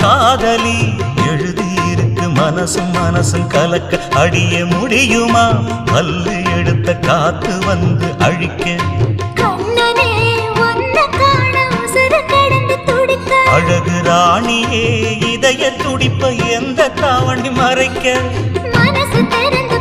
காதலி எழுதியிருக்கு மனசும் மனசும் கலக்க அடிய முடியுமா? பல்லு எடுத்த காத்து வந்து அழிக்க. அழகு ராணியே இதய துடிப்ப எந்த தாவணி மறைக்க? மனசு திறந்து